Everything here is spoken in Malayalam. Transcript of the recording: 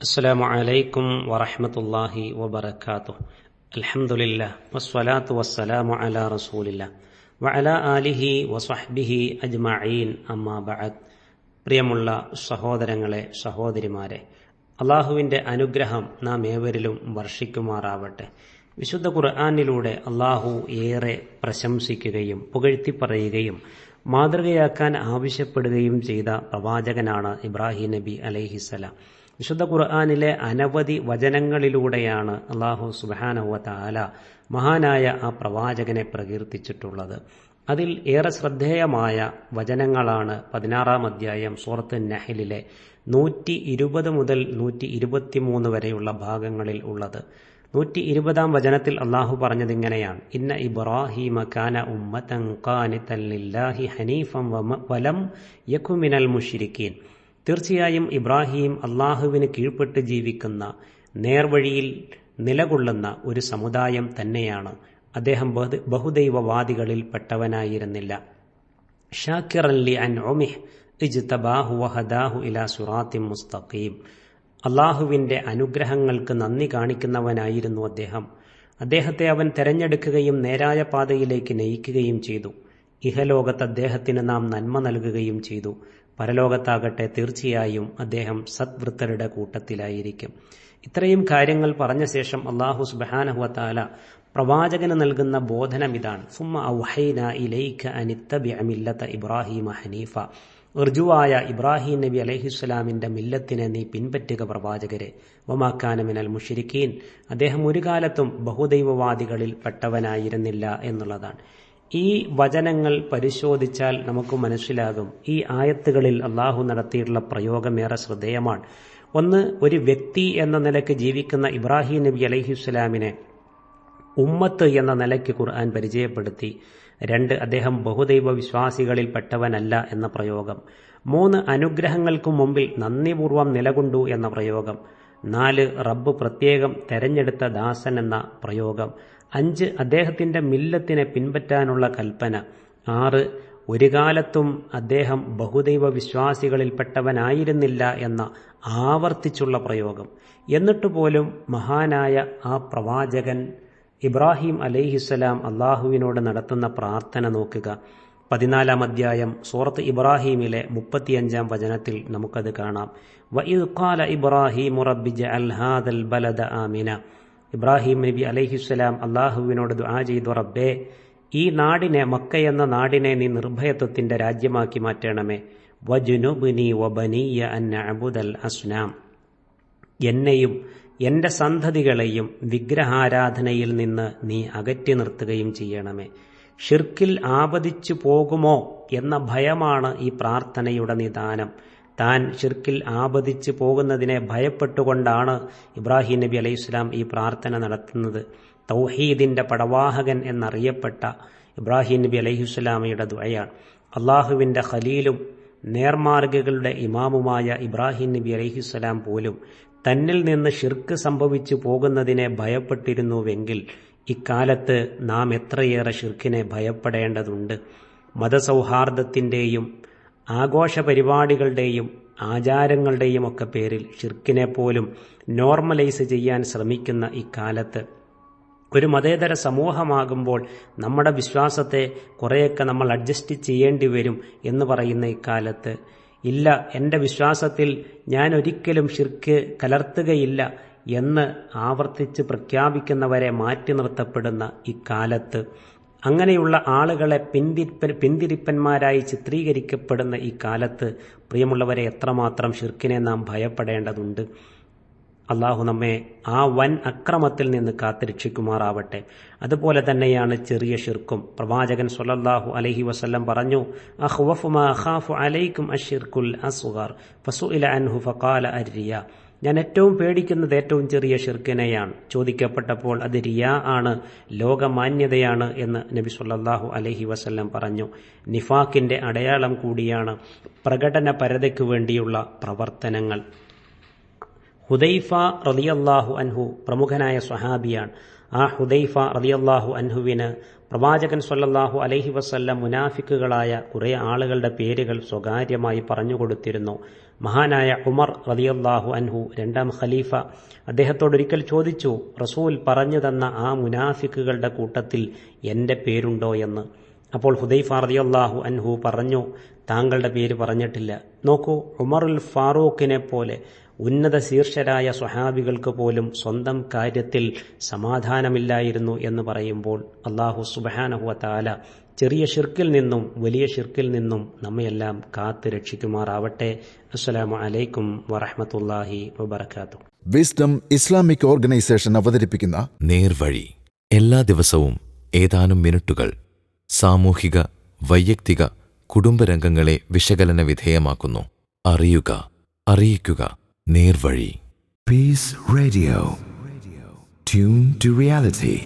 السلام عليكم ورحمة الله وبركاته الحمد لله والصلاة والسلام على رسول الله وعلى آله وصحبه أجمعين أما بعد പ്രിയമുള്ള സഹോദരങ്ങളെ സഹോദരിമാരെ അള്ളാഹുവിൻ്റെ അനുഗ്രഹം നാം ഏവരിലും വർഷിക്കുമാറാവട്ടെ വിശുദ്ധ ഖുർആാനിലൂടെ അള്ളാഹു ഏറെ പ്രശംസിക്കുകയും പുകഴ്ത്തി പറയുകയും മാതൃകയാക്കാൻ ആവശ്യപ്പെടുകയും ചെയ്ത പ്രവാചകനാണ് ഇബ്രാഹിം നബി അലൈഹിസലാം വിശുദ്ധ ഖുർആാനിലെ അനവധി വചനങ്ങളിലൂടെയാണ് അള്ളാഹു സുബാനഹുവ താല മഹാനായ ആ പ്രവാചകനെ പ്രകീർത്തിച്ചിട്ടുള്ളത്. അതിൽ ഏറെ ശ്രദ്ധേയമായ വചനങ്ങളാണ് പതിനാറാം അധ്യായം സൂറത്ത് നഹലിലെ നൂറ്റി ഇരുപത് മുതൽ നൂറ്റി ഇരുപത്തിമൂന്ന് വരെയുള്ള ഭാഗങ്ങളിൽ ഉള്ളത്. നൂറ്റി ഇരുപതാം വചനത്തിൽ അള്ളാഹു പറഞ്ഞതിങ്ങനെയാണ് ഇന്ന ഇബ്രാഹിമ കാന ഉമ്മതൻ ഖാനിതൻ ലില്ലാഹി ഹനീഫം വലം യഖുമിനൽ മുഷിരിക്കീൻ തീർച്ചയായും ഇബ്രാഹിം അള്ളാഹുവിന് കീഴ്പ്പെട്ട് ജീവിക്കുന്ന നേർവഴിയിൽ നിലകൊള്ളുന്ന ഒരു സമുദായം തന്നെയാണ്. അദ്ദേഹം ബഹുദൈവവാദികളിൽ പെട്ടവനായിരുന്നില്ല. വഹദാഹു ഇലാ മുസ്തഖീം. അനുഗ്രഹങ്ങൾക്ക് നന്ദി കാണിക്കുന്നവനായിരുന്നു അദ്ദേഹം. അദ്ദേഹത്തെ അവൻ തെരഞ്ഞെടുക്കുകയും നേരായ പാതയിലേക്ക് നയിക്കുകയും ചെയ്തു. ഇഹലോകത്ത് അദ്ദേഹത്തിന് നാം നന്മ നൽകുകയും ചെയ്തു. പരലോകത്താകട്ടെ തീർച്ചയായും അദ്ദേഹം സദ്വൃത്തരുടെ കൂട്ടത്തിലായിരിക്കും. ഇത്രയും കാര്യങ്ങൾ പറഞ്ഞ ശേഷം അള്ളാഹു സുബാനഹുവത്താല പ്രവാചകന് നൽകുന്ന ബോധനം ഇതാണ്. ഇബ്രാഹിമ ഹനീഫ. ഋജുവായ ഇബ്രാഹിം നബി അലഹിസ്ലാമിന്റെ മില്ലത്തിനെ നീ പിൻപറ്റുക പ്രവാചകരെ. ഒമാക്കാനമിനൽ മുഷിരിക്കീൻ. അദ്ദേഹം ഒരു കാലത്തും ബഹുദൈവവാദികളിൽ പെട്ടവനായിരുന്നില്ല എന്നുള്ളതാണ്. ഈ വചനങ്ങൾ പരിശോധിച്ചാൽ നമുക്ക് മനസ്സിലാകും. ഈ ആയത്തുകളിൽ അള്ളാഹു നടത്തിയിട്ടുള്ള പ്രയോഗമേറെ ശ്രദ്ധേയമാണ്. ഒന്ന് ഒരു വ്യക്തി എന്ന നിലയ്ക്ക് ജീവിക്കുന്ന ഇബ്രാഹിം നബി അലഹിസ്സലാമിനെ ഉമ്മത്ത് എന്ന നിലയ്ക്ക് ഖുർആൻ പരിചയപ്പെടുത്തി. രണ്ട് അദ്ദേഹം ബഹുദൈവ വിശ്വാസികളിൽ പെട്ടവനല്ല എന്ന പ്രയോഗം. മൂന്ന് അനുഗ്രഹങ്ങൾക്കു മുമ്പിൽ നന്ദിപൂർവം നിലകൊണ്ടു എന്ന പ്രയോഗം. നാല് റബ്ബ് പ്രത്യേകം തെരഞ്ഞെടുത്ത ദാസൻ എന്ന പ്രയോഗം. അഞ്ച് അദ്ദേഹത്തിന്റെ മില്ലത്തിനെ പിൻപറ്റാനുള്ള കൽപ്പന. ആറ് ഒരു കാലത്തും അദ്ദേഹം ബഹുദൈവ വിശ്വാസികളിൽപ്പെട്ടവനായിരുന്നില്ല എന്ന ആവർത്തിച്ചുള്ള പ്രയോഗം. എന്നിട്ട് പോലും മഹാനായ ആ പ്രവാചകൻ ഇബ്രാഹിം അലൈഹിസ്സലാം അള്ളാഹുവിനോട് നടത്തുന്ന പ്രാർത്ഥന നോക്കുക. പതിനാലാം അധ്യായം സൂറത്ത് ഇബ്രാഹീമിലെ മുപ്പത്തിയഞ്ചാം വചനത്തിൽ നമുക്കത് കാണാം. ഖാല ഇബ്രാഹിം ബലദ ആമിന. ഇബ്രാഹിം നബി അലൈഹിസ്സലാം അള്ളാഹുവിനോട് ദുആ ചെയ്തു റബ്ബേ ഈ നാടിനെ മക്ക എന്ന നാടിനെ നീ നിർഭയത്വത്തിന്റെ രാജ്യമാക്കി മാറ്റണമേ. വജുനുബുനി വബനീയ അബുദൽ അസ്നാം. എന്നെയും എന്റെ സന്തതികളെയും വിഗ്രഹാരാധനയിൽ നിന്ന് നീ അകറ്റി നിർത്തുകയും ചെയ്യണമേ. ഷിർക്കിൽ ആപതിച്ചു പോകുമോ എന്ന ഭയമാണ് ഈ പ്രാർത്ഥനയുടെ നിദാനം. താൻ ഷിർക്കിൽ ആപതിച്ച് പോകുന്നതിനെ ഭയപ്പെട്ടുകൊണ്ടാണ് ഇബ്രാഹിം നബി അലൈഹി ഇസ്ലാം ഈ പ്രാർത്ഥന നടത്തുന്നത്. തൗഹീദിന്റെ പടവാഹകൻ എന്നറിയപ്പെട്ട ഇബ്രാഹിം നബി അലൈഹി അലൈഹിസ്ലാമയുടെ ദ്വയാണ് അള്ളാഹുവിന്റെ ഖലീലും നേർമാർഗകളുടെ ഇമാമുമായ ഇബ്രാഹിം നബി അലൈഹിസ്സലാം പോലും തന്നിൽ നിന്ന് ഷിർക്ക് സംഭവിച്ചു പോകുന്നതിനെ ഭയപ്പെട്ടിരുന്നുവെങ്കിൽ ഇക്കാലത്ത് നാം എത്രയേറെ ഷിർക്കിനെ ഭയപ്പെടേണ്ടതുണ്ട്. മതസൗഹാർദ്ദത്തിന്റെയും ആഘോഷ പരിപാടികളുടെയും ആചാരങ്ങളുടെയും ഒക്കെ പേരിൽ ഷിർക്കിനെ പോലും നോർമലൈസ് ചെയ്യാൻ ശ്രമിക്കുന്ന ഇക്കാലത്ത് ഒരു മതേതര സമൂഹമാകുമ്പോൾ നമ്മുടെ വിശ്വാസത്തെ കുറേയൊക്കെ നമ്മൾ അഡ്ജസ്റ്റ് ചെയ്യേണ്ടി വരും എന്ന് പറയുന്ന ഇക്കാലത്ത് ഇല്ല എന്റെ വിശ്വാസത്തിൽ ഞാൻ ഒരിക്കലും ഷിർക്ക് കലർത്തുകയില്ല എന്ന് ആവർത്തിച്ച് പ്രഖ്യാപിക്കുന്നവരെ മാറ്റി നിർത്തപ്പെടുന്ന ഇക്കാലത്ത് അങ്ങനെയുള്ള ആളുകളെ പിന്തിരിപ്പൻ പിന്തിരിപ്പന്മാരായി ചിത്രീകരിക്കപ്പെടുന്ന ഈ കാലത്ത് പ്രിയമുള്ളവരെ എത്രമാത്രം ഷിർക്കിനെ നാം ഭയപ്പെടേണ്ടതുണ്ട്? അള്ളാഹു നമ്മെ ആ വൻ അക്രമത്തിൽ നിന്ന് കാത്തിരക്ഷിക്കുമാറാവട്ടെ. അതുപോലെ തന്നെയാണ് ചെറിയ ഷിർക്കും പ്രവാചകൻ സൊല്ലാഹു അലഹി വസ്ല്ലം പറഞ്ഞു അഹ്വഫുമാഖാഫു അലൈക്കും അഷിർക്കുൽ അസുഗർ ഫസുഇല അൻഹു ഫഖാല അരിയ. ഞാൻ ഏറ്റവും പേടിക്കുന്നത് ഏറ്റവും ചെറിയ ഷിർക്കിനെയാണ് ചോദിക്കപ്പെട്ടപ്പോൾ അത് റിയാ ആണ് ലോകമാന്യതയാണ് എന്ന് നബി സല്ലാഹു അലഹി വസ്ല്ലം പറഞ്ഞു. നിഫാക്കിന്റെ അടയാളം കൂടിയാണ് പ്രകടന പരതയ്ക്കു വേണ്ടിയുള്ള പ്രവർത്തനങ്ങൾ. ഹുദൈഫ റലിയല്ലാഹു അൻഹു പ്രമുഖനായ സ്വഹാബിയാണ്. ആ ഹുദൈഫ റതിയല്ലാഹു അൻഹുവിന് പ്രവാചകൻ സൊല്ലാഹു അലഹി വസല്ലം മുനാഫിക്കുകളായ കുറേ ആളുകളുടെ പേരുകൾ സ്വകാര്യമായി പറഞ്ഞുകൊടുത്തിരുന്നു. മഹാനായ ഉമർ റതിയല്ലാഹു അൻഹു രണ്ടാം ഖലീഫ അദ്ദേഹത്തോട് ഒരിക്കൽ ചോദിച്ചു റസൂൽ പറഞ്ഞു തന്ന ആ മുനാഫിക്കുകളുടെ കൂട്ടത്തിൽ എന്റെ പേരുണ്ടോ എന്ന്? അപ്പോൾ ഹുദൈഫ റതിയല്ലാഹു അൻഹു പറഞ്ഞു താങ്കളുടെ പേര് പറഞ്ഞിട്ടില്ല. നോക്കൂ ഉമറുൽ ഫാറൂഖിനെ പോലെ ഉന്നത ശീർഷരായ സ്വഹാബികൾക്ക് പോലും സ്വന്തം കാര്യത്തിൽ സമാധാനമില്ലായിരുന്നു എന്ന് പറയുമ്പോൾ അള്ളാഹു സുബഹാനഹുവ താല ചെറിയ ഷിർക്കിൽ നിന്നും വലിയ ഷിർക്കിൽ നിന്നും നമ്മയെല്ലാം കാത്തു രക്ഷിക്കുമാറാവട്ടെ. അസ്സലാമു അലൈക്കും വറഹമത്തല്ലാഹി വബർക്കാത്തു വിസ്ഡം ഇസ്ലാമിക് ഓർഗനൈസേഷൻ അവതരിപ്പിക്കുന്ന നേർവഴി. എല്ലാ ദിവസവും ഏതാനും മിനിറ്റുകൾ സാമൂഹിക വൈയക്തിക കുടുംബരംഗങ്ങളെ വിശകലന വിധേയമാക്കുന്നു. അറിയുക അറിയിക്കുക നേർവഴി Peace Radio. Tune to reality.